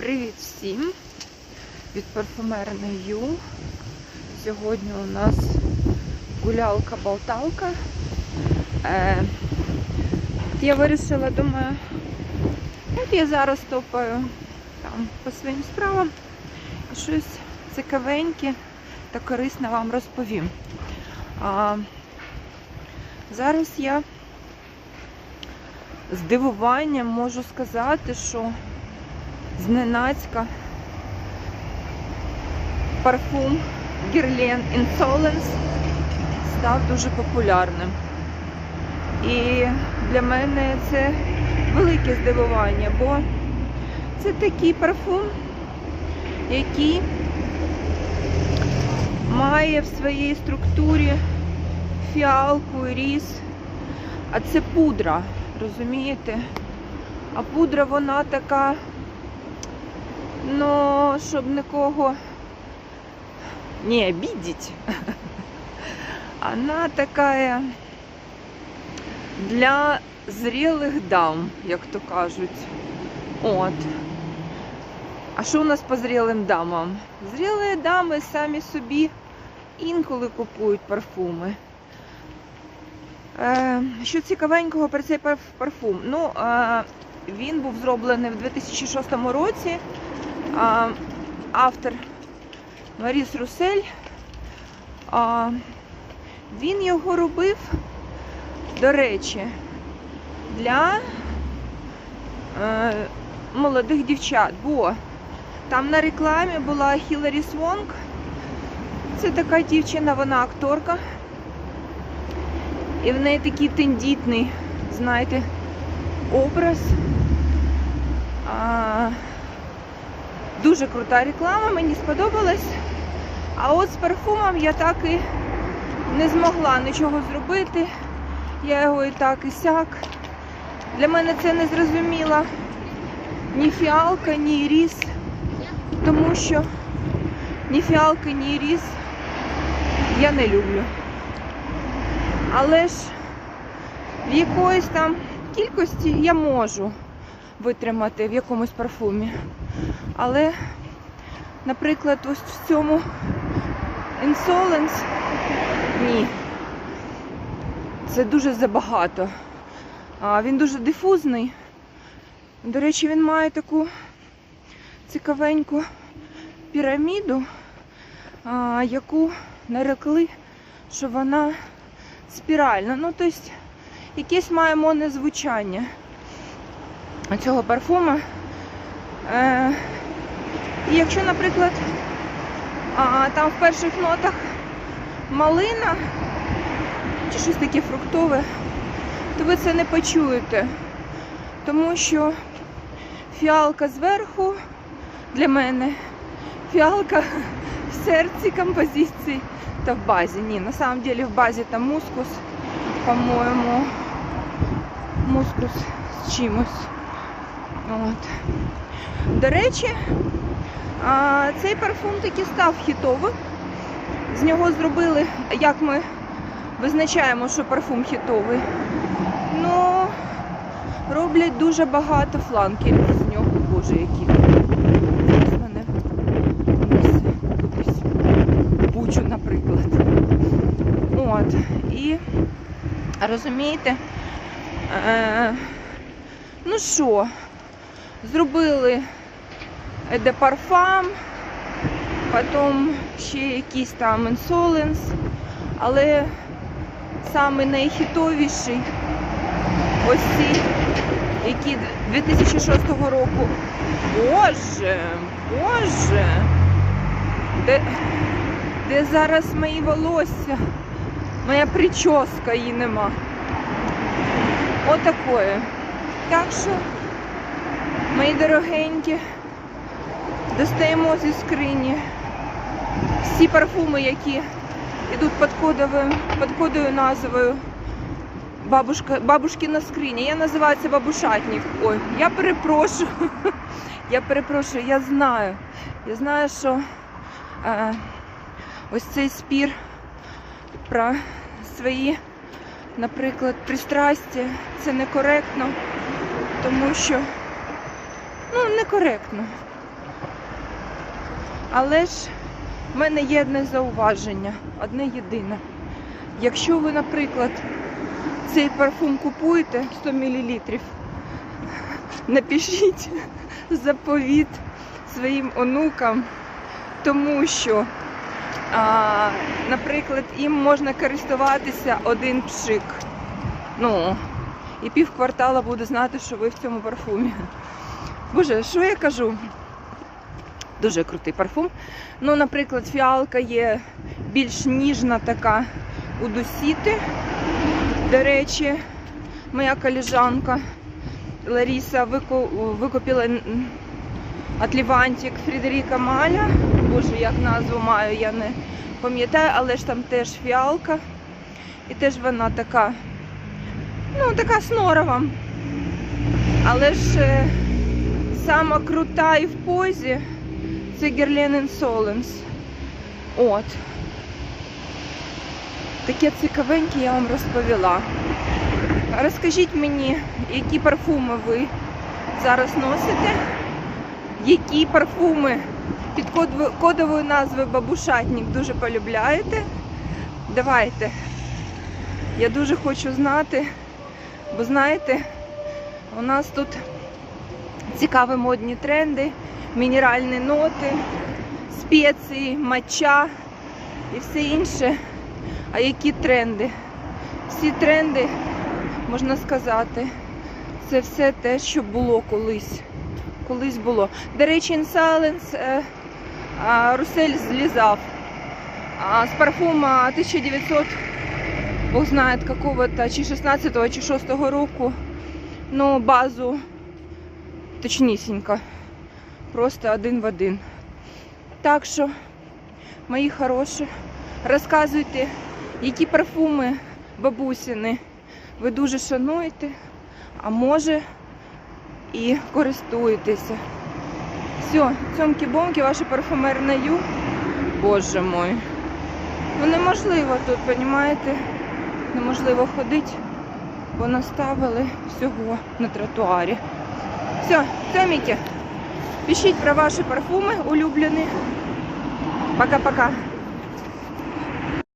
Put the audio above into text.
Привіт всім від парфумерної Ю. Сьогодні у нас гулялка-болталка. Е, я вирішила, думаю, от я зараз топаю там по своїм справам і щось цікавеньке та корисне вам розповім. А, зараз я з дивуванням можу сказати, що зненацька парфум Guerlain Insolence став дуже популярним. І для мене це велике здивування, бо це такий парфум, який має в своїй структурі фіалку і ріс, а це пудра, розумієте? А пудра вона така, ну, щоб нікого не обидеть. Она такая для зрілих дам, як то кажуть. От. А що у нас по зрілим дамам? Зрілі дами самі собі інколи купують парфуми. Е, що цікавенького про цей парфум? Ну, він був зроблений в 2006 році. Автор Маріс Русель. Він його робив, до речі, для е, молодих дівчат, бо там на рекламі була Хіларі Свонг. Це така дівчина, вона акторка. І в неї такий тендітний, знаєте, образ. Дуже крута реклама, мені сподобалась. А от з парфумом я так і не змогла нічого зробити. Я його і так, і сяк. Для мене це не зрозуміла ні фіалка, ні ріс, тому що ні фіалки, ні ріс я не люблю. Але ж в якоїсь там кількості я можу витримати в якомусь парфумі. Але, наприклад, ось в цьому Insolence ні. Це дуже забагато. А, він дуже дифузний. До речі, він має таку цікавеньку піраміду, а, яку нарекли, що вона спіральна. Ну, тобто, якесь має монне звучання цього парфума. Е, і якщо, наприклад, там в перших нотах малина чи щось таке фруктове, то ви це не почуєте. Тому що фіалка зверху для мене, фіалка в серці композиції та в базі. Ні, на самом деле в базі там мускус, по-моєму, мускус з чимось. От. До речі, цей парфум таки став хітовим. З нього зробили, як ми визначаємо, що парфум хітовий. Ну, роблять дуже багато фланкерів з нього. Боже, які. Мене кудись бучу, наприклад. От. І розумієте, е, ну що, зробили де парфам, потім ще якийсь там інсоленс, але саме найхітовіший ось ці, які 2006 року. Боже, боже, де, де зараз мої волосся? Моя прическа її нема. Отакое. Так що, мої дорогенькі, достаємо зі скрині всі парфуми, які йдуть під кодовою, назвою бабушка, бабушкина скриня. Я називаю це бабушатник. Ой, я перепрошую. Я перепрошую, я знаю. Я знаю, що е, ось цей спір про свої, наприклад, пристрастя це некоректно, тому що ну, некоректно. Але ж в мене є одне зауваження, одне єдине. Якщо ви, наприклад, цей парфум купуєте 100 мл, напишіть заповіт своїм онукам, тому що, а, наприклад, їм можна користуватися один пшик. Ну, і пів квартала буде знати, що ви в цьому парфумі. Боже, що я кажу? Дуже крутий парфум. Ну, наприклад, фіалка є більш ніжна така у досіти. До речі, моя коліжанка Ларіса викупила Атлівантик Фрідеріка Маля. Боже, як назву маю, я не пам'ятаю, але ж там теж фіалка. І теж вона така, ну, така снорова. Але ж е, сама крута і в позі це Guerlain Insolence. От. Таке цікавеньке я вам розповіла. Розкажіть мені, які парфуми ви зараз носите, які парфуми під кодовою назвою Бабушатник дуже полюбляєте. Давайте. Я дуже хочу знати, бо знаєте, у нас тут цікаві модні тренди, мінеральні ноти, спеції, матча і все інше. А які тренди? Всі тренди, можна сказати, це все те, що було колись. Колись було. До речі, Insolence е, Русель злізав. З парфума 1900, бог знає какого-то, чи 16-го, чи 6-го року. Ну, базу точнісінько. Просто один в один. Так що, мої хороші, розказуйте, які парфуми бабусіни ви дуже шануєте, а може і користуєтеся. Все, цьомки-бомки, ваша парфумерна ю. Боже мой. Ну неможливо тут, розумієте? Неможливо ходити, бо наставили всього на тротуарі. Все, цьоміки, пишіть про ваші парфуми улюблені. Пока-пока.